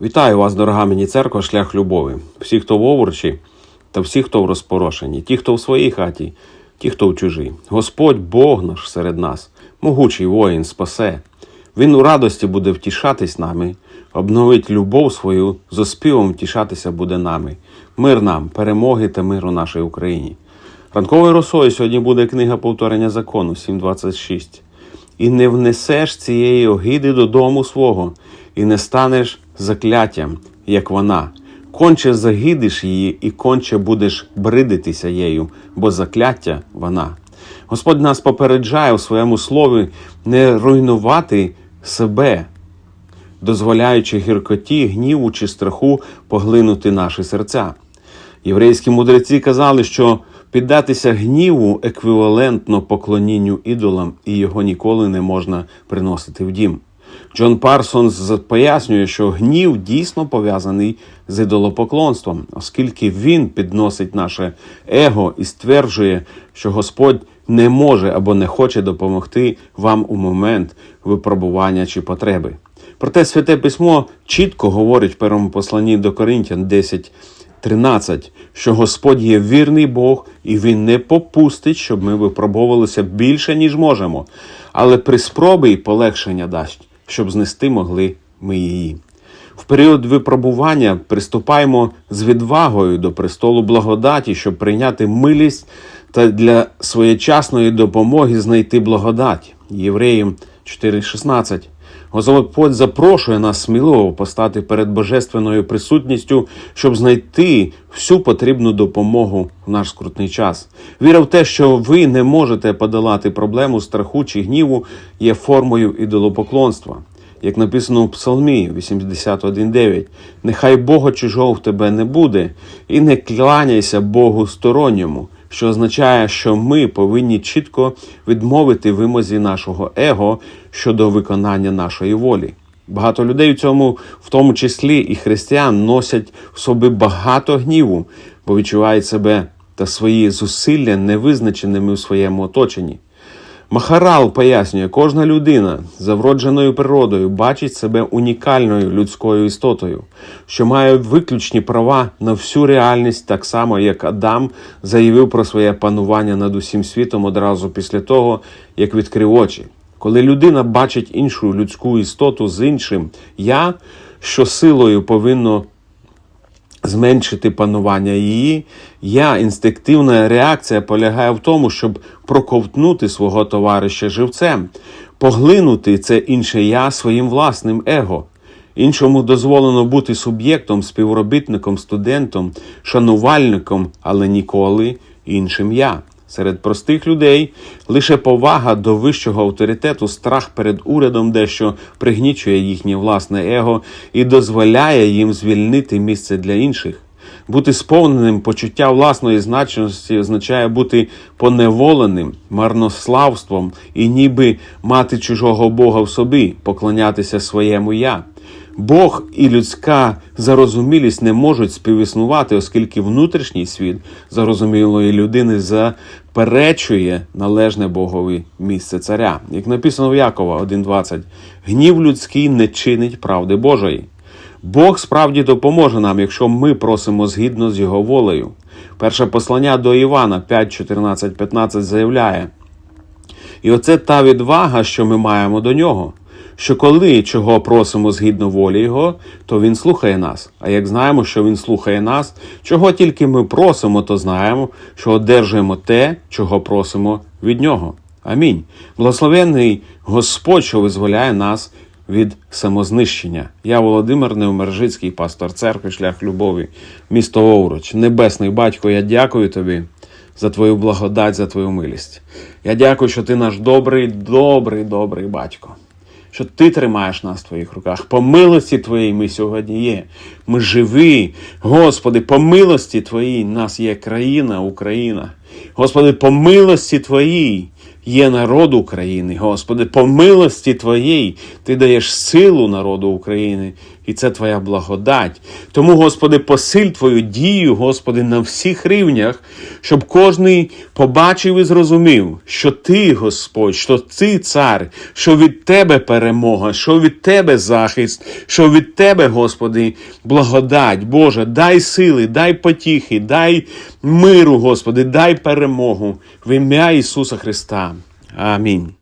Вітаю вас, дорога мені церква, шлях любові. Всі, хто в овручі, та всі, хто в розпорошенні, ті, хто в своїй хаті, ті, хто в чужій. Господь Бог наш серед нас, могучий воїн спасе. Він у радості буде втішатись нами, обновить любов свою, з оспівом втішатися буде нами. Мир нам, перемоги та миру нашій Україні. Ранковою росою сьогодні буде книга повторення закону 7.26. І не внесеш цієї огиди додому свого, і не станеш закляттям, як вона. Конче загидиш її, і конче будеш бридитися їю, бо закляття вона. Господь нас попереджає у своєму слові не руйнувати себе, дозволяючи гіркоті, гніву чи страху поглинути наші серця. Єврейські мудреці казали, що піддатися гніву еквівалентно поклонінню ідолам, і його ніколи не можна приносити в дім. Джон Парсонс пояснює, що гнів дійсно пов'язаний з ідолопоклонством, оскільки він підносить наше его і стверджує, що Господь не може або не хоче допомогти вам у момент випробування чи потреби. Проте святе письмо чітко говорить в першому посланні до Коринтян 10, 13, що Господь є вірний Бог, і Він не попустить, щоб ми випробовувалися більше, ніж можемо, але при спробі й полегшення дасть, щоб знести могли ми її. В період випробування приступаємо з відвагою до престолу благодаті, щоб прийняти милість та для своєчасної допомоги знайти благодать. Євреїм 4,16. Господь запрошує нас сміливо постати перед божественною присутністю, щоб знайти всю потрібну допомогу в наш скрутний час. Віра в те, що ви не можете подолати проблему страху чи гніву, є формою ідолопоклонства. Як написано у Псалмі 81.9, нехай Бога чужого в тебе не буде, і не кланяйся Богу сторонньому, що означає, що ми повинні чітко відмовити вимозі нашого его щодо виконання нашої волі. Багато людей в цьому, в тому числі і християн, носять в собі багато гніву, бо відчувають себе та свої зусилля невизначеними у своєму оточенні. Махарал пояснює, кожна людина за вродженою природою бачить себе унікальною людською істотою, що має виключні права на всю реальність, так само як Адам заявив про своє панування над усім світом одразу після того, як відкрив очі. Коли людина бачить іншу людську істоту з іншим я, що силою повинно зменшити панування її, я інстинктивна реакція полягає в тому, щоб проковтнути свого товариша живцем, поглинути це інше я своїм власним его. Іншому дозволено бути суб'єктом, співробітником, студентом, шанувальником, але ніколи іншим я. Серед простих людей лише повага до вищого авторитету, страх перед урядом дещо пригнічує їхнє власне его і дозволяє їм звільнити місце для інших. Бути сповненим почуття власної значності означає бути поневоленим, марнославством і ніби мати чужого Бога в собі, поклонятися своєму я. Бог і людська зарозумілість не можуть співіснувати, оскільки внутрішній світ зарозумілої людини заперечує належне Богові місце царя. Як написано в Якова 1.20, гнів людський не чинить правди Божої. Бог справді допоможе нам, якщо ми просимо згідно з його волею. Перше послання до Івана 5, 14, 15 заявляє. І оце та відвага, що ми маємо до нього. Що коли чого просимо згідно волі Його, то Він слухає нас. А як знаємо, що Він слухає нас, чого тільки ми просимо, то знаємо, що одержуємо те, чого просимо від Нього. Амінь. Благословенний Господь, що визволяє нас від самознищення. Я Володимир Неумержицький, пастор церкви, шлях любові, місто Овруч, Небесний Батько, я дякую тобі за твою благодать, за твою милість. Я дякую, що ти наш добрий, добрий, добрий батько. Що ти тримаєш нас в твоїх руках. По милості Твоїй ми сьогодні є. Ми живі. Господи, по милості Твоїй нас є країна, Україна. Господи, по милості Твоїй є народ України. Господи, по милості Твоїй Ти даєш силу народу України. І це Твоя благодать. Тому, Господи, посиль Твою дію, Господи, на всіх рівнях, щоб кожний побачив і зрозумів, що Ти, Господь, що Ти цар, що від Тебе перемога, що від Тебе захист, що від Тебе, Господи, благодать. Боже, дай сили, дай потіхи, дай миру, Господи, дай перемогу в ім'я Ісуса Христа. Амінь.